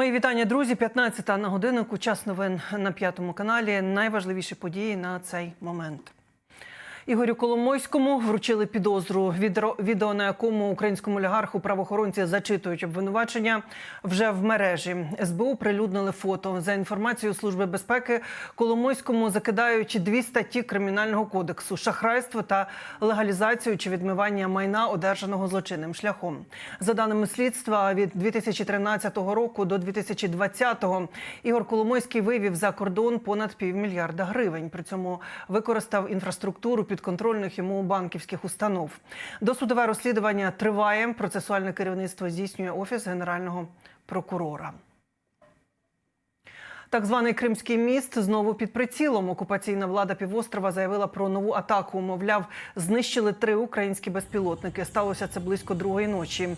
Мої вітання, друзі. 15 на годинку. Час новин на п'ятому каналі. Найважливіші події на цей момент. Ігорю Коломойському вручили підозру. Відео, на якому українському олігарху правоохоронці зачитують обвинувачення, вже в мережі. СБУ прилюднили фото. За інформацією Служби безпеки, Коломойському закидають дві статті кримінального кодексу: шахрайство та легалізацію чи відмивання майна, одержаного злочинним шляхом. За даними слідства, від 2013 року до 2020 Ігор Коломойський вивів за кордон понад півмільярда гривень. При цьому використав інфраструктуру підконтрольних йому банківських установ. Досудове розслідування триває. Процесуальне керівництво здійснює офіс генерального прокурора. Так званий Кримський міст знову під прицілом. Окупаційна влада півострова заявила про нову атаку. Мовляв, знищили три українські безпілотники. Сталося це близько другої ночі.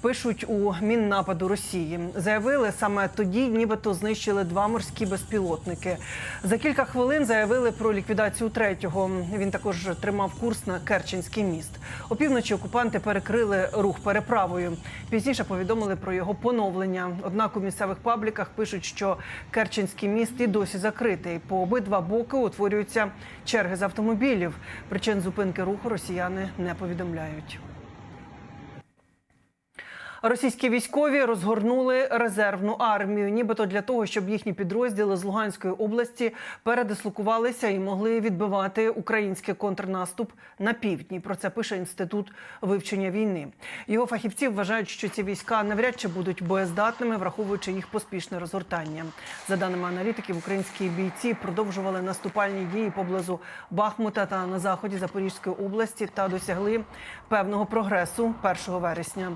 Пишуть у міннападу Росії. Заявили саме тоді, нібито знищили два морські безпілотники. За кілька хвилин заявили про ліквідацію третього. Він також тримав курс на Керченський міст. Опівночі окупанти перекрили рух переправою. Пізніше повідомили про його поновлення. Однак у місцевих пабліках пишуть, що Керченський міст і досі закритий. По обидва боки утворюються черги з автомобілів. Причин зупинки руху росіяни не повідомляють. Російські військові розгорнули резервну армію, нібито для того, щоб їхні підрозділи з Луганської області передислокувалися і могли відбивати український контрнаступ на півдні. Про це пише інститут вивчення війни. Його фахівці вважають, що ці війська навряд чи будуть боєздатними, враховуючи їх поспішне розгортання. За даними аналітиків, українські бійці продовжували наступальні дії поблизу Бахмута та на заході Запорізької області та досягли певного прогресу 1 вересня.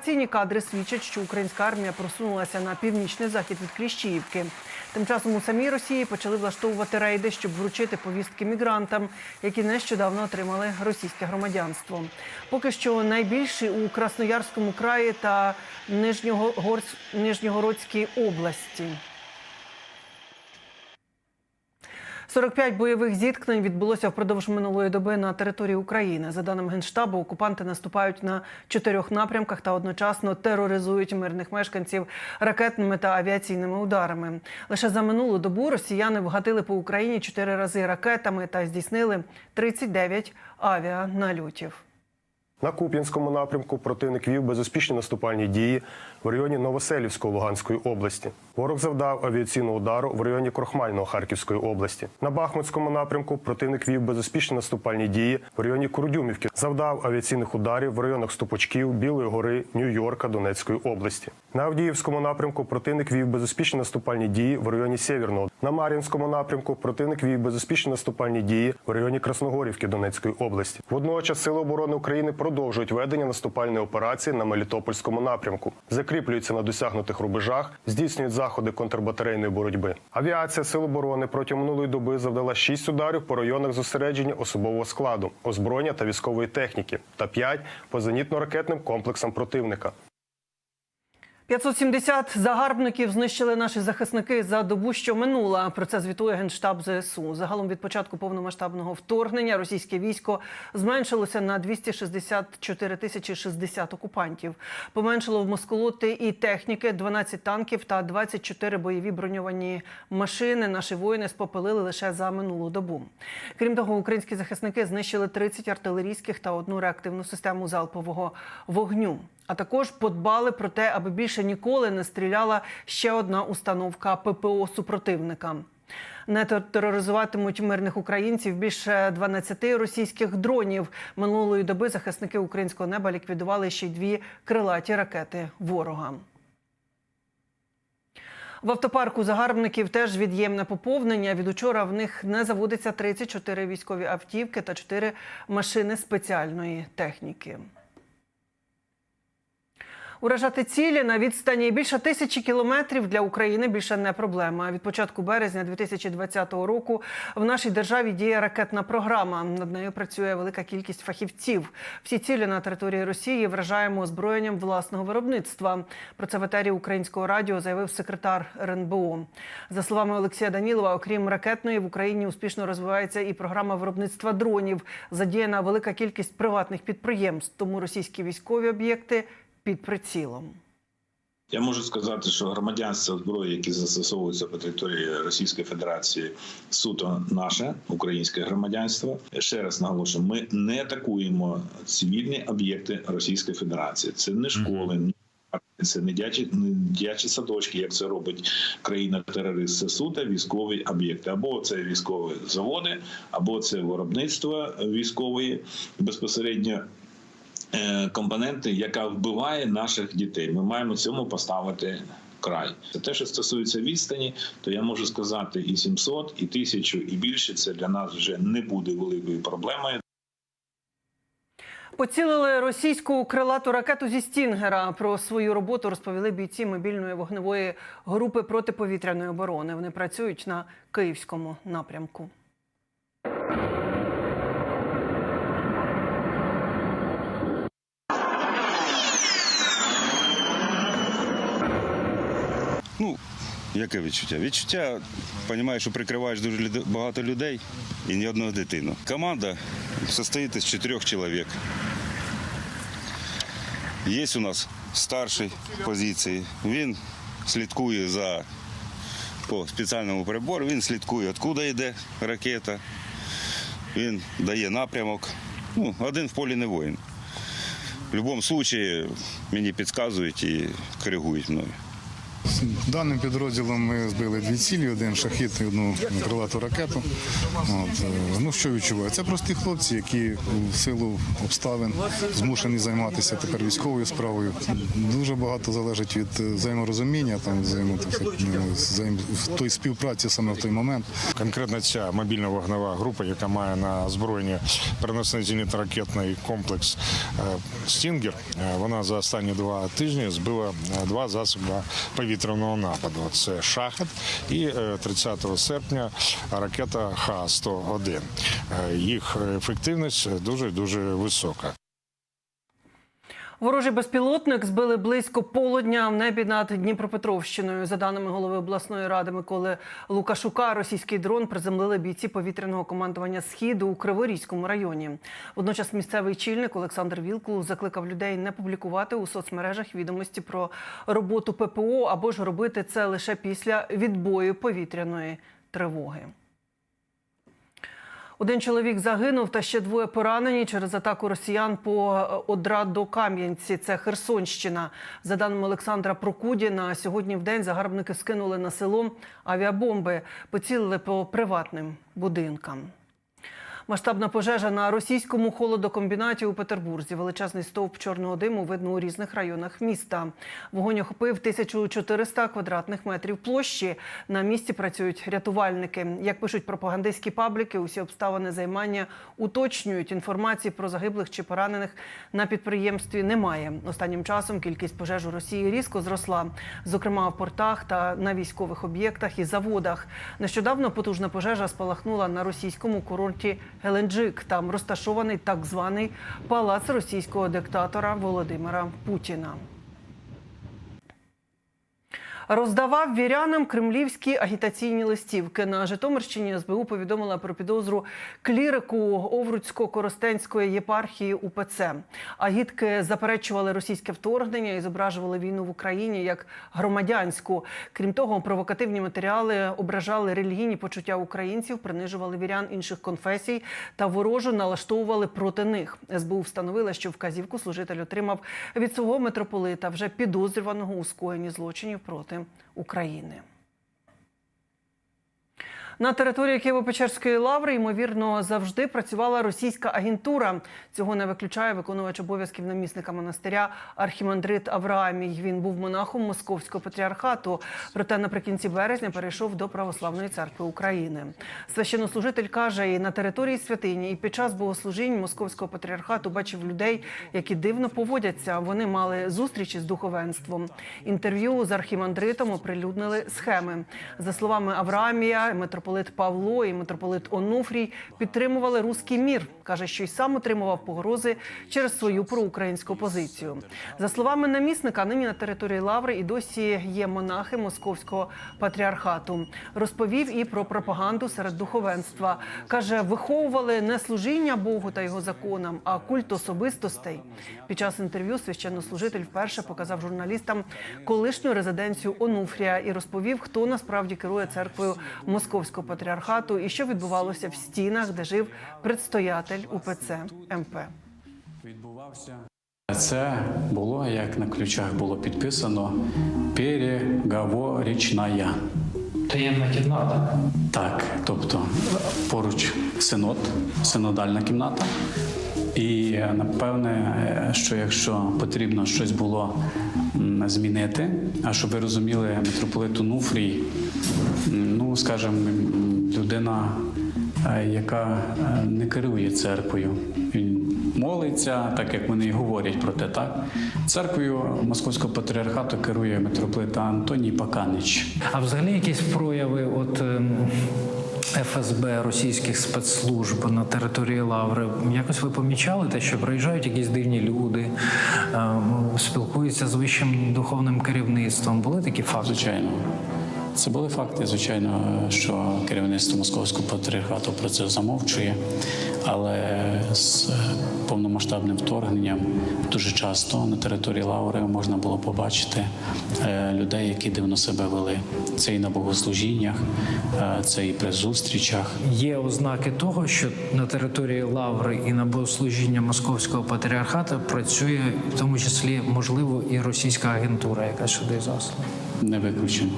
Геолокаційні кадри свідчать, що українська армія просунулася на північний захід від Кліщіївки. Тим часом у самій Росії почали влаштовувати рейди, щоб вручити повістки мігрантам, які нещодавно отримали російське громадянство. Поки що найбільші у Красноярському краї та. Нижньогородській області. 45 бойових зіткнень відбулося впродовж минулої доби на території України. За даними генштабу, окупанти наступають на чотирьох напрямках та одночасно тероризують мирних мешканців ракетними та авіаційними ударами. Лише за минулу добу росіяни вгатили по Україні чотири рази ракетами та здійснили 39 авіанальотів. На Куп'янському напрямку противник вів безуспішні наступальні дії в районі Новоселівської Луганської області. Ворог завдав авіаційного удару в районі Крохмального Харківської області. На Бахмутському напрямку противник вів безуспішні наступальні дії в районі Курдюмівки. Завдав авіаційних ударів в районах Стопочків, Білої гори, Нью-Йорка, Донецької області. На Авдіївському напрямку противник вів безуспішні наступальні дії в районі Сєвєрного. На Мар'їнському напрямку противник вів безуспішні наступальні дії в районі Красногорівки Донецької області. Водночас Сили оборони України продовжують ведення наступальної операції на Мелітопольському напрямку, закріплюються на досягнутих рубежах, здійснюють заходи контрбатарейної боротьби. Авіація Сил оборони протягом минулої доби завдала 6 ударів по районах зосередження особового складу, озброєння та військової техніки та 5 по зенітно-ракетним комплексам противника. 570 загарбників знищили наші захисники за добу, що минула. Про це звітує генштаб ЗСУ. Загалом від початку повномасштабного вторгнення російське військо зменшилося на 264 тисячі 60 окупантів. Поменшило в Москолоти і техніки, 12 танків та 24 бойові броньовані машини. Наші воїни спопилили лише за минулу добу. Крім того, українські захисники знищили 30 артилерійських та одну реактивну систему залпового вогню. А також подбали про те, аби більше ніколи не стріляла ще одна установка ППО супротивника. Не тероризуватимуть мирних українців більше 12 російських дронів. Минулої доби захисники українського неба ліквідували ще дві крилаті ракети ворога. В автопарку загарбників теж від'ємне поповнення. Від учора в них не заводиться 34 військові автівки та 4 машини спеціальної техніки. Уражати цілі на відстані більше тисячі кілометрів для України більше не проблема. Від початку березня 2020 року в нашій державі діє ракетна програма. Над нею працює велика кількість фахівців. Всі цілі на території Росії вражаємо озброєнням власного виробництва. Про це в етері українського радіо заявив секретар РНБО. За словами Олексія Данілова, окрім ракетної в Україні успішно розвивається і програма виробництва дронів. Задіяна велика кількість приватних підприємств. Тому російські військові об'єкти під прицілом. Я можу сказати, що громадянство зброї, які застосовуються по території Російської Федерації, суто наше українське громадянство. Ще раз наголошую, ми не атакуємо цивільні об'єкти Російської Федерації. Це не школи. ні Це не дячі, не дячі садочки, як це робить країна-терорист. Це суто військові об'єкти. Або це військові заводи, або це виробництво військової безпосередньо компоненти, яка вбиває наших дітей. Ми маємо цьому поставити край. Це те, що стосується відстані, то я можу сказати і 700, і 1000, і більше. Це для нас вже не буде великою проблемою. Поцілили російську крилату ракету зі Стінгера. Про свою роботу розповіли бійці мобільної вогневої групи протиповітряної оборони. Вони працюють на київському напрямку. Ну, яке відчуття? Відчуття, розумієш, що прикриваєш дуже багато людей і ні одного дитину. Команда состоїть із чотирьох чоловік. Є у нас старший позиції. Він слідкує за по спеціальному прибору, він слідкує, откуда йде ракета, він дає напрямок. Ну, один в полі не воїн. В будь-якому випадку мені підказують і коригують мною. Даним підрозділом ми збили дві цілі, один шахід і одну крилату ракету. От, е, ну що відчуваю? Це прості хлопці, які в силу обставин змушені займатися тепер військовою справою. Дуже багато залежить від е, взаєморозуміння, там взаємо, ну, в той співпраці саме в той момент. Конкретно ця мобільна вогнева група, яка має на озброєнні переносний зенітно-ракетний комплекс Стінгер, е, вона за останні два тижні збила два засоби повітряного нападу. Це шахет і е, 30 серпня ракета Х-101. Е, Їх ефективність дуже дуже висока. Ворожий безпілотник збили близько полудня в небі над Дніпропетровщиною. За даними голови обласної ради Миколи Лукашука, російський дрон приземлили бійці повітряного командування Східу у Криворізькому районі. Водночас місцевий чільник Олександр Вілкул закликав людей не публікувати у соцмережах відомості про роботу ППО або ж робити це лише після відбою повітряної тривоги. Один чоловік загинув та ще двоє поранені через атаку росіян по одра до Кам'янці. Це Херсонщина. За даними Олександра Прокудіна, сьогодні в день загарбники скинули на село авіабомби, поцілили по приватним будинкам. Масштабна пожежа на російському холодокомбінаті у Петербурзі. Величезний стовп чорного диму видно у різних районах міста. Вогонь охопив 1400 квадратних метрів площі. На місці працюють рятувальники. Як пишуть пропагандистські пабліки, усі обставини займання уточнюють. Інформації про загиблих чи поранених на підприємстві немає. Останнім часом кількість пожеж у Росії різко зросла, зокрема в портах та на військових об'єктах і заводах. Нещодавно потужна пожежа спалахнула на російському курорті Геленджик. Там розташований так званий палац російського диктатора Володимира Путіна. Роздавав вірянам кремлівські агітаційні листівки. На Житомирщині СБУ повідомила про підозру клірику Овруцько-Коростенської єпархії УПЦ. Агітки заперечували російське вторгнення і зображували війну в Україні як громадянську. Крім того, провокативні матеріали ображали релігійні почуття українців, принижували вірян інших конфесій та ворожу налаштовували проти них. СБУ встановила, що вказівку служитель отримав від свого митрополита, вже підозрюваного у скоєнні злочинів проти України. На території Києво-Печерської лаври, ймовірно, завжди працювала російська агентура. Цього не виключає виконувач обов'язків намісника монастиря Архімандрит Авраамій. Він був монахом Московського патріархату. Проте наприкінці березня перейшов до Православної церкви України. Священнослужитель каже, і на території святині, і під час богослужінь Московського патріархату бачив людей, які дивно поводяться. Вони мали зустрічі з духовенством. Інтерв'ю з архімандритом оприлюднили схеми. За словами Авраамія, митрополит митрополит Павло і митрополит Онуфрій підтримували руський мір. каже, що й сам отримував погрози через свою проукраїнську позицію. За словами намісника, нині на території Лаври і досі є монахи московського патріархату. Розповів і про пропаганду серед духовенства. каже, виховували не служіння Богу та його законам, а культ особистостей. Під час інтерв'ю священнослужитель вперше показав журналістам колишню резиденцію Онуфрія і розповів, хто насправді керує церквою московського патріархату і що відбувалося в стінах, де жив предстоятель УПЦ МП. відбувався. Це було, як на ключах було підписано, переговорічна. Таємна кімната. Так, тобто поруч синод, синодальна кімната. І напевне, що якщо потрібно щось було змінити, а щоб ви розуміли, митрополит Онуфрій, м, ну скажімо, людина, е, яка е, не керує церквою. Він молиться, так як вони і говорять про те, так церквою московського патріархату керує митрополит Антоній Паканич. А взагалі якісь прояви от ем, ФСБ російських спецслужб на території Лаври. Якось ви помічали те, що приїжджають якісь дивні люди, ем, спілкуються з вищим духовним керівництвом. Були такі факти? Звичайно. Це були факти, звичайно, що керівництво московського патріархату про це замовчує, але з повномасштабним вторгненням дуже часто на території Лаври можна було побачити е, людей, які дивно себе вели. Це і на богослужіннях, е, це і при зустрічах. Є ознаки того, що на території Лаври і на богослужіння московського патріархату працює в тому числі можливо і російська агентура, яка сюди заслана. Не виключено.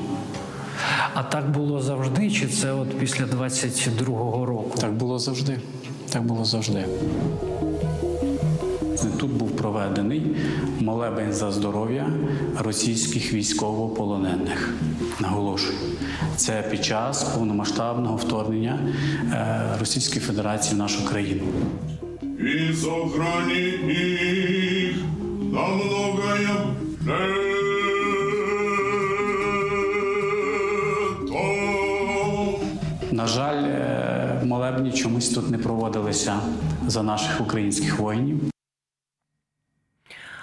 А так було завжди, чи це от після 22-го року? Так було завжди. Так було завжди. Тут був проведений молебень за здоров'я російських військовополонених. Наголошую, це під час повномасштабного вторгнення е, Російської Федерації в нашу країну. и сохрани их на многое На жаль, е, молебні чомусь тут не проводилися за наших українських воїнів.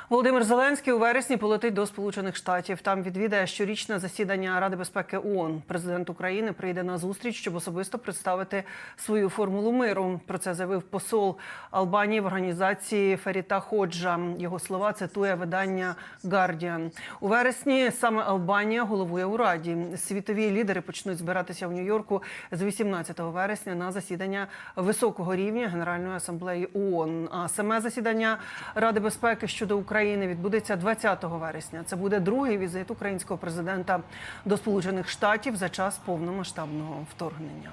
Володимир Зеленський у вересні полетить до Сполучених Штатів. Там відвідає щорічне засідання Ради безпеки ООН. Президент України прийде на зустріч, щоб особисто представити свою формулу миру. Про це заявив посол Албанії в організації Феріта Ходжа. Його слова цитує видання Guardian. У вересні саме Албанія головує у Раді. Світові лідери почнуть збиратися в Нью-Йорку з 18 вересня на засідання високого рівня Генеральної асамблеї ООН. А саме засідання Ради безпеки щодо України відбудеться 20 вересня. Це буде другий візит українського президента до Сполучених Штатів за час повномасштабного вторгнення.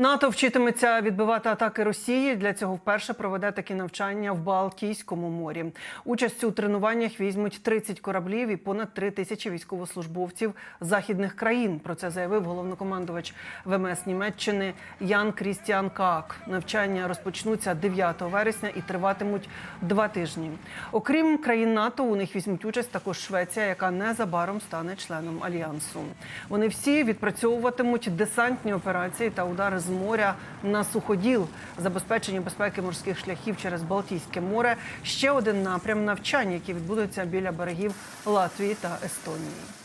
НАТО вчитиметься відбивати атаки Росії. Для цього вперше проведе такі навчання в Балтійському морі. Участь у тренуваннях візьмуть 30 кораблів і понад 3 тисячі військовослужбовців західних країн. Про це заявив головнокомандувач ВМС Німеччини Ян Крістіан Каак. Навчання розпочнуться 9 вересня і триватимуть два тижні. Окрім країн НАТО, у них візьмуть участь також Швеція, яка незабаром стане членом альянсу. Вони всі відпрацьовуватимуть десантні операції та удари з моря на суходіл, забезпечення безпеки морських шляхів через Балтійське море. Ще один напрям навчань, які відбудуться біля берегів Латвії та Естонії.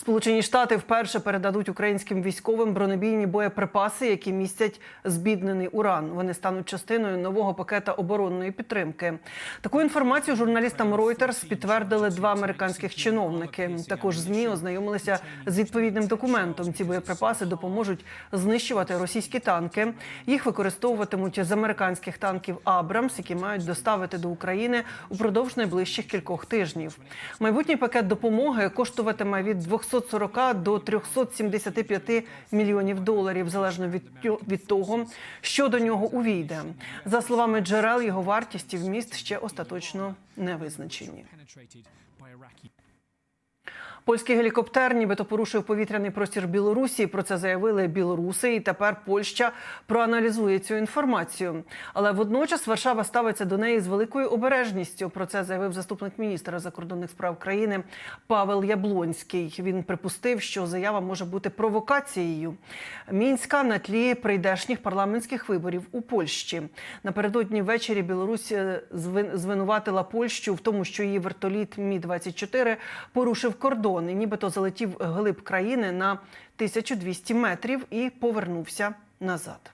Сполучені Штати вперше передадуть українським військовим бронебійні боєприпаси, які містять збіднений уран. Вони стануть частиною нового пакета оборонної підтримки. Таку інформацію журналістам Reuters підтвердили два американських чиновники. Також змі ознайомилися з відповідним документом. Ці боєприпаси допоможуть знищувати російські танки. Їх використовуватимуть з американських танків Абрамс, які мають доставити до України упродовж найближчих кількох тижнів. Майбутній пакет допомоги коштуватиме від 240 до 375 мільйонів доларів, залежно від, від того, що до нього увійде. За словами джерел, його вартість і вміст ще остаточно не визначені. Польський гелікоптер нібито порушив повітряний простір Білорусі. Про це заявили білоруси, і тепер Польща проаналізує цю інформацію. Але водночас Варшава ставиться до неї з великою обережністю. Про це заявив заступник міністра закордонних справ країни Павел Яблонський. Він припустив, що заява може бути провокацією мінська на тлі прийдешніх парламентських виборів у Польщі. Напередодні ввечері Білорусь е, звин- звинуватила Польщу в тому, що її вертоліт Мі 24 порушив кордон і нібито залетів глиб країни на 1200 метрів і повернувся назад.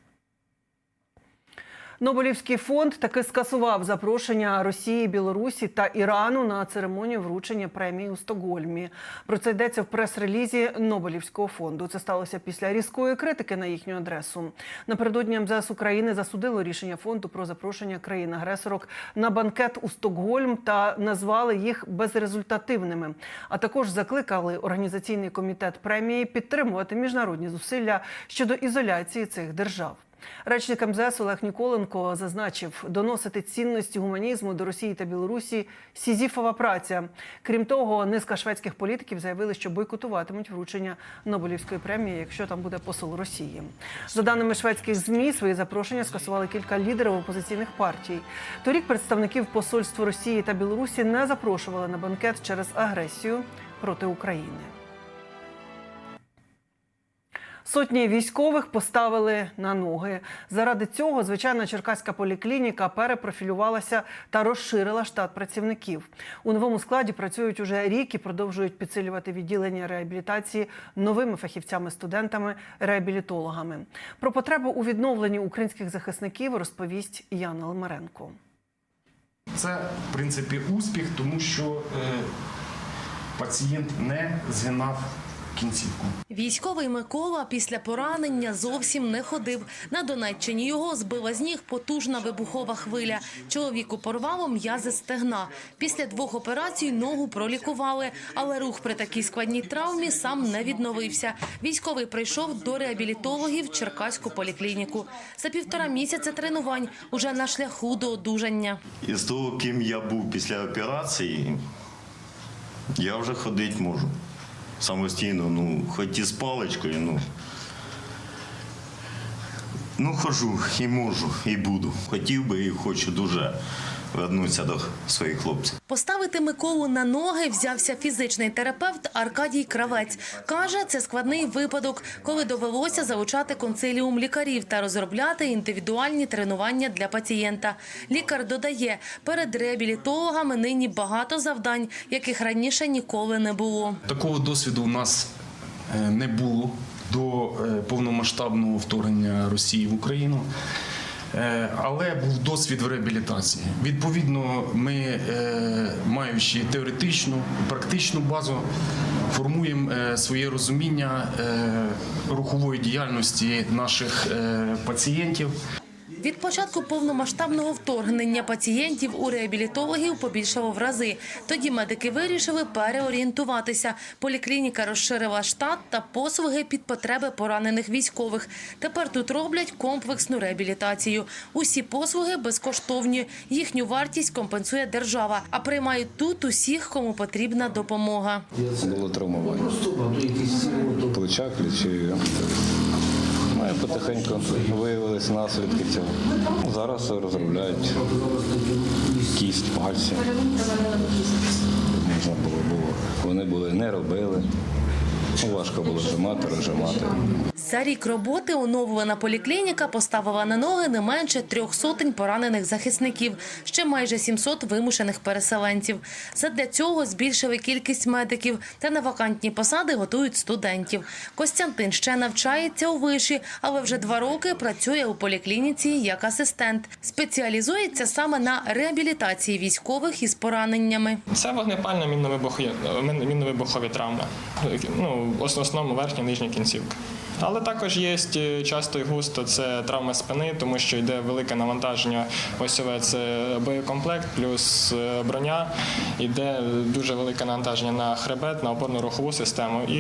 Нобелівський фонд таки скасував запрошення Росії, Білорусі та Ірану на церемонію вручення премії у Стокгольмі. Про це йдеться в прес-релізі Нобелівського фонду. Це сталося після різкої критики на їхню адресу. Напередодні МЗС України засудило рішення фонду про запрошення країн-агресорок на банкет у Стокгольм та назвали їх безрезультативними. А також закликали організаційний комітет премії підтримувати міжнародні зусилля щодо ізоляції цих держав. Речник МЗС Олег Ніколенко зазначив, доносити цінності гуманізму до Росії та Білорусі сізіфова праця. Крім того, низка шведських політиків заявили, що бойкотуватимуть вручення Нобелівської премії, якщо там буде посол Росії. За даними шведських змі, свої запрошення скасували кілька лідерів опозиційних партій. Торік представників посольств Росії та Білорусі не запрошували на банкет через агресію проти України. Сотні військових поставили на ноги. Заради цього звичайна черкаська поліклініка перепрофілювалася та розширила штат працівників. У новому складі працюють уже рік і продовжують підсилювати відділення реабілітації новими фахівцями-студентами, реабілітологами. Про потребу у відновленні українських захисників розповість Яна Лимаренко. Це, в принципі, успіх, тому що е, пацієнт не згинав кінцівку. Військовий Микола після поранення зовсім не ходив. На Донеччині його збила з ніг потужна вибухова хвиля. Чоловіку порвало м'язи стегна. Після двох операцій ногу пролікували, але рух при такій складній травмі сам не відновився. Військовий прийшов до реабілітологів в Черкаську поліклініку. За півтора місяця тренувань уже на шляху до одужання. Із того, ким я був після операції, я вже ходити можу. Самостійно, ну, хоч і з паличкою, ну. Ну, хожу і можу, і буду. Хотів би і хочу дуже вернутися до своїх хлопців. Поставити Миколу на ноги взявся фізичний терапевт Аркадій Кравець. Каже, це складний випадок, коли довелося залучати консиліум лікарів та розробляти індивідуальні тренування для пацієнта. Лікар додає, перед реабілітологами нині багато завдань, яких раніше ніколи не було. Такого досвіду у нас е, не було до е, повномасштабного вторгнення Росії в Україну. Е, Але був досвід в реабілітації. Відповідно, ми, е, маючи теоретичну практичну базу, формуємо е, своє розуміння рухової діяльності наших пацієнтів. Від початку повномасштабного вторгнення пацієнтів у реабілітологів побільшало в рази. Тоді медики вирішили переорієнтуватися. Поліклініка розширила штат та послуги під потреби поранених військових. Тепер тут роблять комплексну реабілітацію. Усі послуги безкоштовні. Їхню вартість компенсує держава, а приймають тут усіх, кому потрібна допомога. Було травмування. Плеча, ключі. Ну потихеньку виявилися наслідки цього. Зараз розробляють кість, пальці. Можна було, було. Вони були, не робили. Ну, Важко було зжимати, розжимати. За рік роботи оновлена поліклініка поставила на ноги не менше трьох сотень поранених захисників, ще майже 700 вимушених переселенців. Задля цього збільшили кількість медиків та на вакантні посади готують студентів. Костянтин ще навчається у виші, але вже два роки працює у поліклініці як асистент. Спеціалізується саме на реабілітації військових із пораненнями. Це вогнепальна мінно-вибухові, травми. Ну, в основному верхня нижня кінцівка. Але Але також є е, часто і густо це травми спини, тому що йде велике навантаження. Осьове це боєкомплект, плюс е, броня. Йде дуже велике навантаження на хребет, на опорно-рухову систему. І,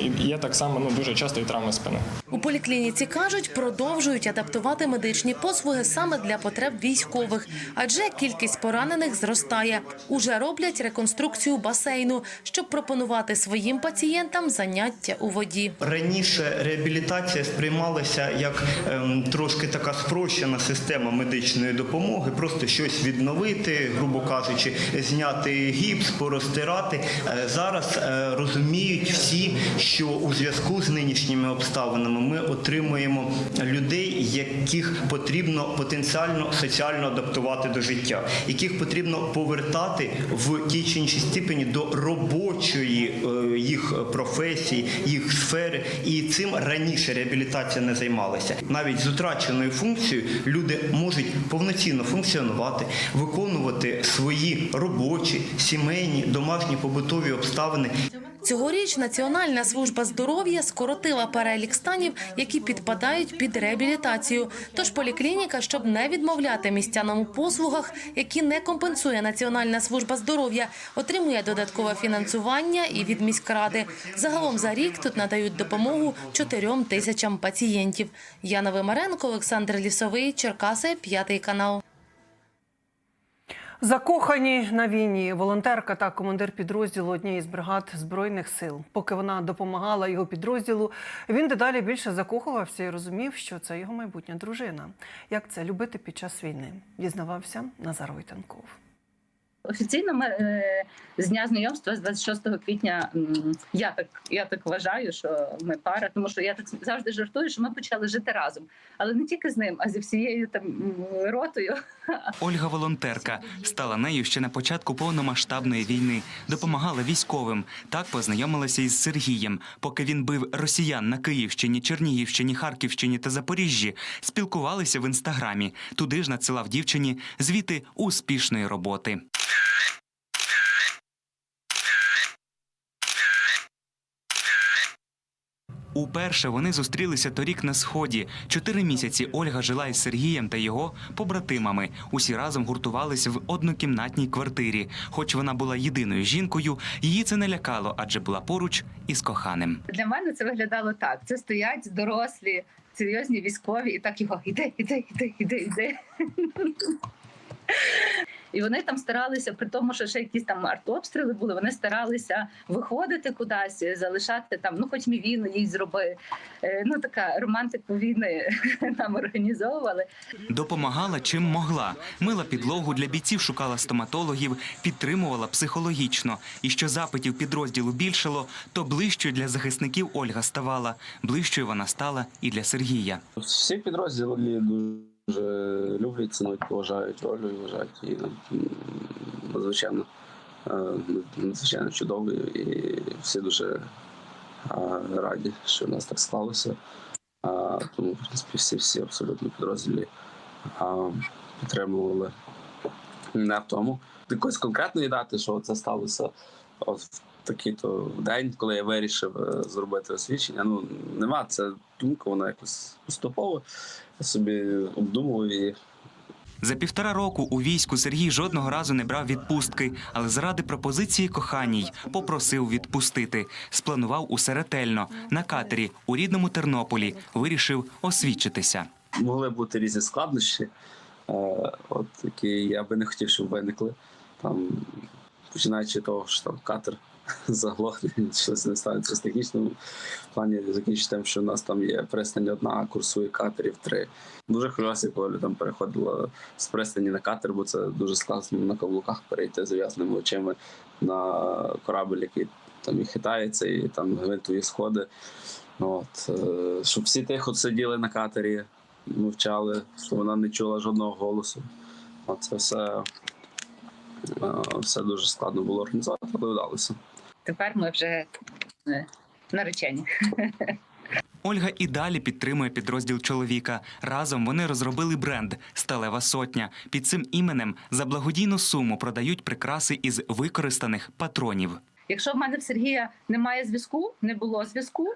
і є так само ну, дуже часто і травми спини. У поліклініці кажуть, продовжують адаптувати медичні послуги саме для потреб військових, адже кількість поранених зростає. Уже роблять реконструкцію басейну, щоб пропонувати своїм пацієнтам заняття у воді. Раніше реабілітація сприймалася як ем, трошки така спрощена система медичної допомоги, просто щось відновити, грубо кажучи, зняти гіпс, порозтирати. Е, Зараз е, розуміють всі, що у зв'язку з нинішніми обставинами ми отримуємо людей, яких потрібно потенціально соціально адаптувати до життя, яких потрібно повертати в тій чи іншій степені до робочої е, їх професії, їх сфери. І цим раніше реабілітація не займалася. Навіть з утраченою функцією люди можуть повноцінно функціонувати, виконувати свої робочі, сімейні, домашні побутові обставини. Цьогоріч Національна служба здоров'я скоротила перелік станів, які підпадають під реабілітацію. Тож поліклініка, щоб не відмовляти містянам у послугах, які не компенсує Національна служба здоров'я, отримує додаткове фінансування і від міськради. Загалом за рік тут надають допомогу чотирьом тисячам пацієнтів. Яна Вимаренко, Олександр Лісовий, Черкаси, п'ятий канал. Закохані на війні волонтерка та командир підрозділу однієї з бригад збройних сил. Поки вона допомагала його підрозділу, він дедалі більше закохувався і розумів, що це його майбутня дружина. Як це любити під час війни? Дізнавався Назар Войтенков. Офіційно ми е, з дня знайомства з 26 квітня. Я так я так вважаю, що ми пара, тому що я так завжди жартую, що ми почали жити разом, але не тільки з ним, а зі всією там ротою. Ольга волонтерка стала нею ще на початку повномасштабної війни. Допомагала військовим. Так познайомилася із Сергієм. Поки він бив росіян на Київщині, Чернігівщині, Харківщині та Запоріжжі, спілкувалися в інстаграмі. Туди ж надсилав дівчині звіти успішної роботи. Уперше вони зустрілися торік на сході. Чотири місяці Ольга жила із Сергієм та його побратимами. Усі разом гуртувалися в однокімнатній квартирі. Хоч вона була єдиною жінкою, її це не лякало, адже була поруч із коханим. Для мене це виглядало так: це стоять дорослі, серйозні військові, і так його іде, іде, іде, іде, іде. І вони там старалися, при тому, що ще якісь там артобстріли були, вони старалися виходити кудись, залишати там, ну хоч мівіну їй зроби. Е, Ну така романтику війни нам організовували. Допомагала чим могла. Мила підлогу для бійців, шукала стоматологів, підтримувала психологічно. І що запитів підрозділу більшало, то ближчою для захисників Ольга ставала. Ближчою вона стала і для Сергія. Всі підрозділи дуже люблять, цінують, поважають Олю і вважають її надзвичайно, е, надзвичайно чудовою. І всі дуже раді, що в нас так склалося. Тому, в принципі, всі, всі абсолютно підрозділі підтримували не в тому. Якоїсь конкретної дати, що це сталося от в такий-то день, коли я вирішив е, зробити освідчення. Ну нема це думка, вона якось поступово. Собі обдумував її. За півтора року у війську Сергій жодного разу не брав відпустки, але заради пропозиції коханій попросив відпустити. Спланував усе ретельно на катері у рідному Тернополі. Вирішив освідчитися. Могли бути різні складнощі, е, от які я би не хотів, щоб виникли. Там, починаючи від того, що там катер заглохне, щось не станеться з технічному плані, закінчити тим, що у нас там є пристань одна, курсує катерів три. Дуже хвилювався, коли там переходила з пристані на катер, бо це дуже складно на каблуках перейти зав'язаними очима на корабль, який там і хитається, і там гвинтує сходи. От, е, щоб всі тихо сиділи на катері, мовчали, що вона не чула жодного голосу. От це все, е, все дуже складно було організувати, але вдалося. Тепер ми вже е, наречені. Ольга і далі підтримує підрозділ чоловіка. Разом вони розробили бренд Сталева сотня. Під цим іменем за благодійну суму продають прикраси із використаних патронів. Якщо в мене в Сергія немає зв'язку, не було зв'язку,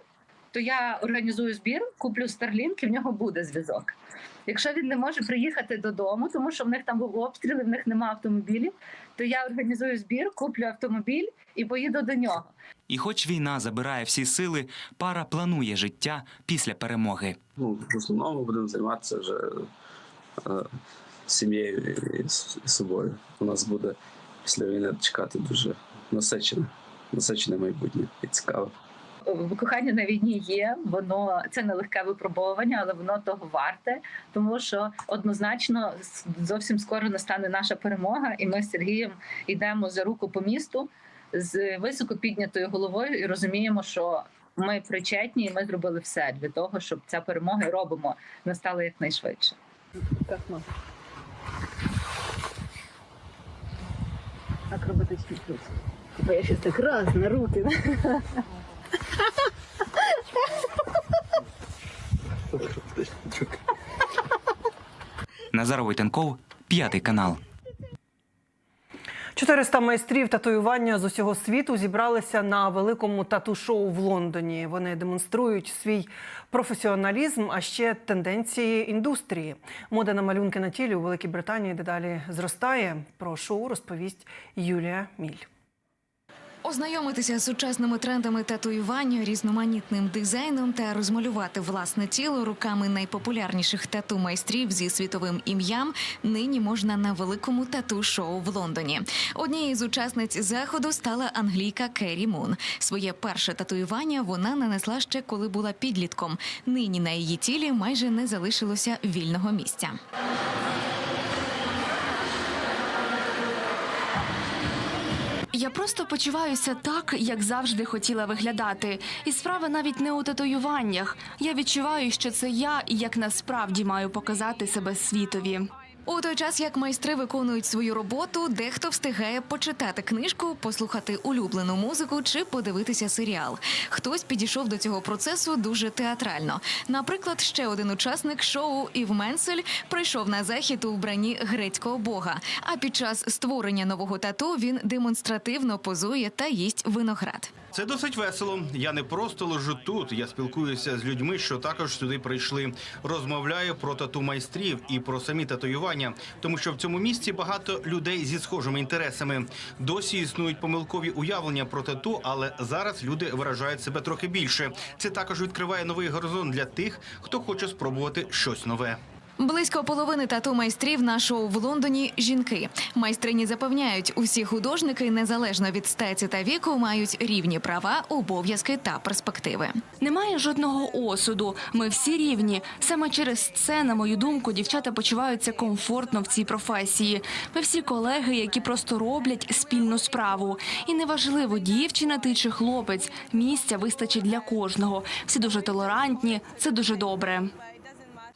то я організую збір, куплю Старлінк, і в нього буде зв'язок. Якщо він не може приїхати додому, тому що в них там був обстріл, і в них немає автомобілів, то я організую збір, куплю автомобіль і поїду до нього. І хоч війна забирає всі сили, пара планує життя після перемоги. Ну, в основному будемо займатися вже е, сім'єю і і собою. У нас буде після війни чекати дуже насичене, насичене майбутнє і цікаве. Кохання на війні є, воно це не легке випробовування, але воно того варте, тому що однозначно зовсім скоро настане наша перемога, і ми з Сергієм йдемо за руку по місту з високо піднятою головою і розуміємо, що ми причетні, і ми зробили все для того, щоб ця перемога робимо настала якнайшвидше. Акробатичний плюс. Типа я щось так раз на руки. Назар Войтенков, п'ятий канал. 400 майстрів татуювання з усього світу зібралися на великому тату-шоу в Лондоні. Вони демонструють свій професіоналізм, а ще тенденції індустрії. Мода на малюнки на тілі у Великій Британії дедалі зростає. Про шоу розповість Юлія Міль. Ознайомитися з сучасними трендами татуювання, різноманітним дизайном та розмалювати власне тіло руками найпопулярніших тату-майстрів зі світовим ім'ям нині можна на великому тату-шоу в Лондоні. Однією з учасниць заходу стала англійка Керрі Мун. Своє перше татуювання вона нанесла ще коли була підлітком. Нині на її тілі майже не залишилося вільного місця. Я просто почуваюся так, як завжди хотіла виглядати. І справа навіть не у татуюваннях. Я відчуваю, що це я, як насправді маю показати себе світові. У той час, як майстри виконують свою роботу, дехто встигає почитати книжку, послухати улюблену музику чи подивитися серіал. Хтось підійшов до цього процесу дуже театрально. Наприклад, ще один учасник шоу Ів Менсель прийшов на захід у вбранні грецького бога. А під час створення нового тату він демонстративно позує та їсть виноград. Це досить весело. Я не просто лежу тут. Я спілкуюся з людьми, що також сюди прийшли. Розмовляю про тату майстрів і про самі татуювання, тому що в цьому місці багато людей зі схожими інтересами. Досі існують помилкові уявлення про тату, але зараз люди виражають себе трохи більше. Це також відкриває новий горизонт для тих, хто хоче спробувати щось нове. Близько половини тату майстрів на шоу в Лондоні жінки. Майстрині запевняють, усі художники незалежно від статі та віку мають рівні права, обов'язки та перспективи. Немає жодного осуду. Ми всі рівні. Саме через це, на мою думку, дівчата почуваються комфортно в цій професії. Ми всі колеги, які просто роблять спільну справу. І неважливо, дівчина ти чи хлопець. Місця вистачить для кожного. Всі дуже толерантні. Це дуже добре.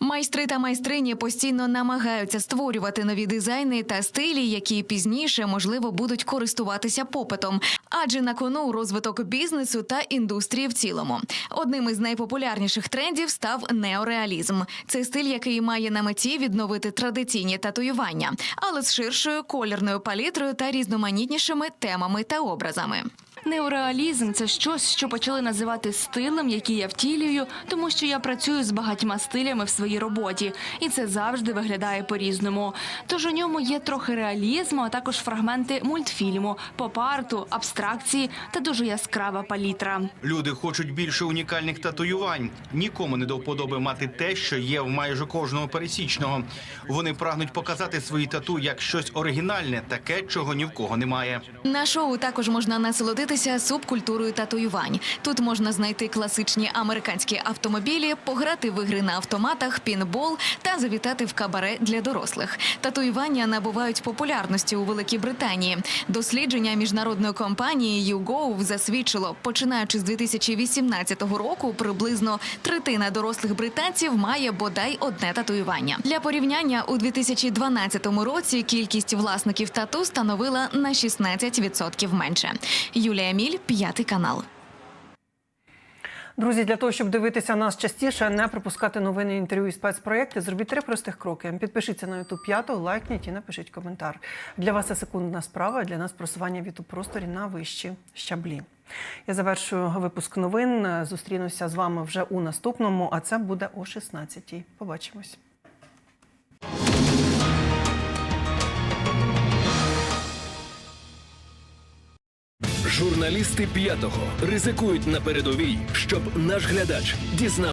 Майстри та майстрині постійно намагаються створювати нові дизайни та стилі, які пізніше можливо будуть користуватися попитом, адже на кону розвиток бізнесу та індустрії в цілому. Одним із найпопулярніших трендів став неореалізм. Це стиль, який має на меті відновити традиційні татуювання, але з ширшою колірною палітрою та різноманітнішими темами та образами. Неореалізм це щось, що почали називати стилем, який я втілюю, тому що я працюю з багатьма стилями в своїй роботі, і це завжди виглядає по-різному. Тож у ньому є трохи реалізму, а також фрагменти мультфільму, поп-арту, абстракції та дуже яскрава палітра. Люди хочуть більше унікальних татуювань. Нікому не до вподоби мати те, що є в майже кожного пересічного. Вони прагнуть показати свої тату як щось оригінальне, таке, чого ні в кого немає. На шоу також можна насолодитися субкультурою татуювань. Тут можна знайти класичні американські автомобілі, пограти в ігри на автоматах, пінбол та завітати в кабаре для дорослих. Татуювання набувають популярності у Великій Британії. Дослідження міжнародної компанії YouGov засвідчило, починаючи з 2018 року, приблизно третина дорослих британців має бодай одне татуювання. Для порівняння у 2012 році кількість власників тату становила на 16% менше. Юлія Міль, п'ятий канал. Друзі, для того, щоб дивитися нас частіше, не пропускати новини, інтерв'ю і спецпроекти, зробіть три простих кроки. Підпишіться на YouTube 5, лайкніть і напишіть коментар. Для вас це секундна справа, для нас просування в youtube просторі на вищі щаблі. Я завершую випуск новин. Зустрінуся з вами вже у наступному, а це буде о 16-й. Побачимось. Журналісти п'ятого ризикують на передовій, щоб наш глядач дізнав.